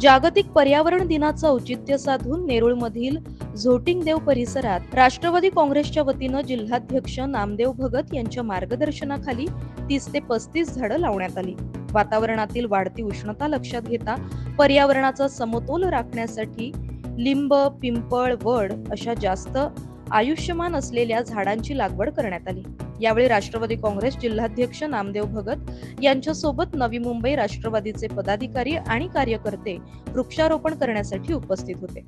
जागतिक पर्यावरण दिनाचं औचित्य साधून नेरुळमधील झोटिंगदेव परिसरात राष्ट्रवादी काँग्रेसच्या वतीनं जिल्हाध्यक्ष नामदेव भगत यांच्या मार्गदर्शनाखाली तीस ते पस्तीस झाडं लावण्यात आली. वातावरणातील वाढती उष्णता लक्षात घेता पर्यावरणाचा समतोल राखण्यासाठी लिंब पिंपळ वड अशा जास्त आयुष्यमान असलेल्या झाडांची लागवड करण्यात आली. यावेळी राष्ट्रवादी काँग्रेस जिल्हाध्यक्ष नामदेव भगत यांच्यासोबत नवी मुंबई राष्ट्रवादीचे पदाधिकारी आणि कार्यकर्ते वृक्षारोपण करण्यासाठी उपस्थित होते.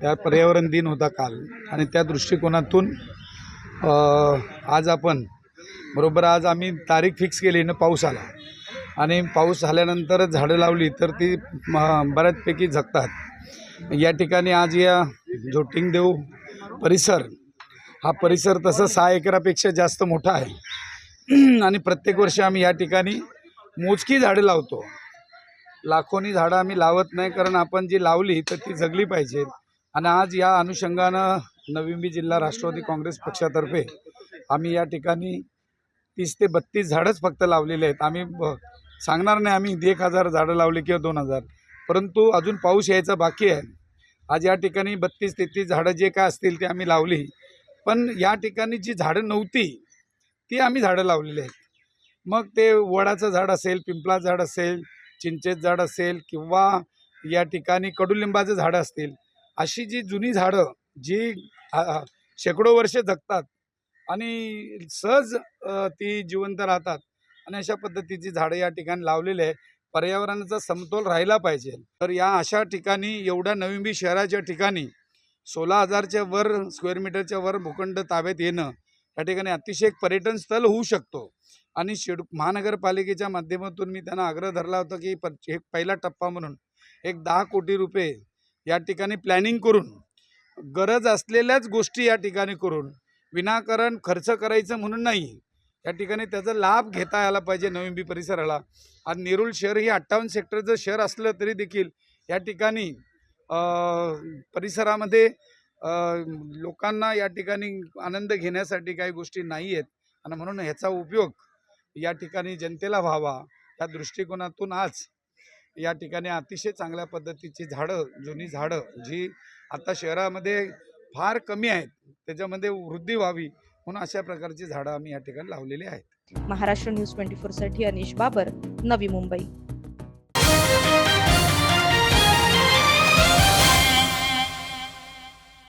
त्या पर्यावरण दिन होता काल आणि त्या दृष्टिकोनातून आज आपण बरोबर आज आम्ही तारीख फिक्स केली ना पाऊस आला. आणि पाऊस झाल्यानंतर झाडं लावली तर ती बऱ्याचपैकी जगतात. या ठिकाणी आज या जोटिंगदेव परिसर हा परिसर तसं सहा एकरापेक्षा जास्त मोठा आहे. आणि प्रत्येक वर्षी आम्ही या ठिकाणी मोजकी झाडं लावतो. लाखोनी झाडं आम्ही लावत नाही कारण आपण जी लावली तर ती जगली पाहिजेत आणि आज या अनुषंगानं नवी जिल्हा राष्ट्रवादी काँग्रेस पक्षातर्फे आम्ही या ठिकाणी तीस ते बत्तीस झाडंच फक्त लावलेले आहेत. आम्ही ब- सांगणार नाही आम्ही एक हजार झाडं लावली किंवा दोन हजार. परंतु अजून पाऊस यायचा बाकी आहे. आज या ठिकाणी बत्तीस तेहतीस झाडं जे काय असतील ते आम्ही लावली. पण या ठिकाणी जी झाडं नव्हती ती आम्ही झाडं लावलेली आहेत. मग ते वडाचं झाड असेल पिंपळाचं झाड असेल चिंचेचं झाड असेल किंवा या ठिकाणी कडुलिंबाचं झाडं असतील अशी जी जुनी झाडं जी शेकडो वर्ष जगतात आणि सहज ती जिवंत राहतात आणि अशा पद्धतीची झाडं या ठिकाणी लावलेली आहे पर्यावरणाचा समतोल राहिला पाहिजे. तर या अशा ठिकाणी एवढ्या नवी शहराच्या ठिकाणी सोळा हजारच्या वर स्क्वेअर मीटरच्या वर भूखंड ताब्यात येणं या ठिकाणी अतिशय एक पर्यटन स्थळ होऊ शकतो. आणि शेड महानगरपालिकेच्या माध्यमातून मी त्यांना आग्रह धरला होता की प एक पहिला टप्पा म्हणून एक दहा कोटी रुपये या ठिकाणी प्लॅनिंग करून गरज असलेल्याच गोष्टी या ठिकाणी करून विनाकारण खर्च करायचं म्हणून नाही या ठिकाणी त्याचा लाभ घेता आला पाहिजे नवीन परिसराला. आणि नेरूळ शहर हे अठ्ठावन्न सेक्टरचं शहर असलं तरी देखील या ठिकाणी परिसरामध्ये लोकांना या ठिकाणी आनंद घेण्यासाठी काही गोष्टी नाही आहेत आणि म्हणून ह्याचा उपयोग या ठिकाणी जनतेला व्हावा या दृष्टिकोनातून आज या ठिकाणी अतिशय चांगल्या पद्धतीची झाडं जुनी झाडं जी आता शहरामध्ये फार कमी आहेत त्याच्यामध्ये वृद्धी व्हावी म्हणून अशा प्रकारची झाडं आम्ही या ठिकाणी लावलेली आहेत. महाराष्ट्र न्यूज ट्वेंटी साठी अनिश बाबर नवी मुंबई.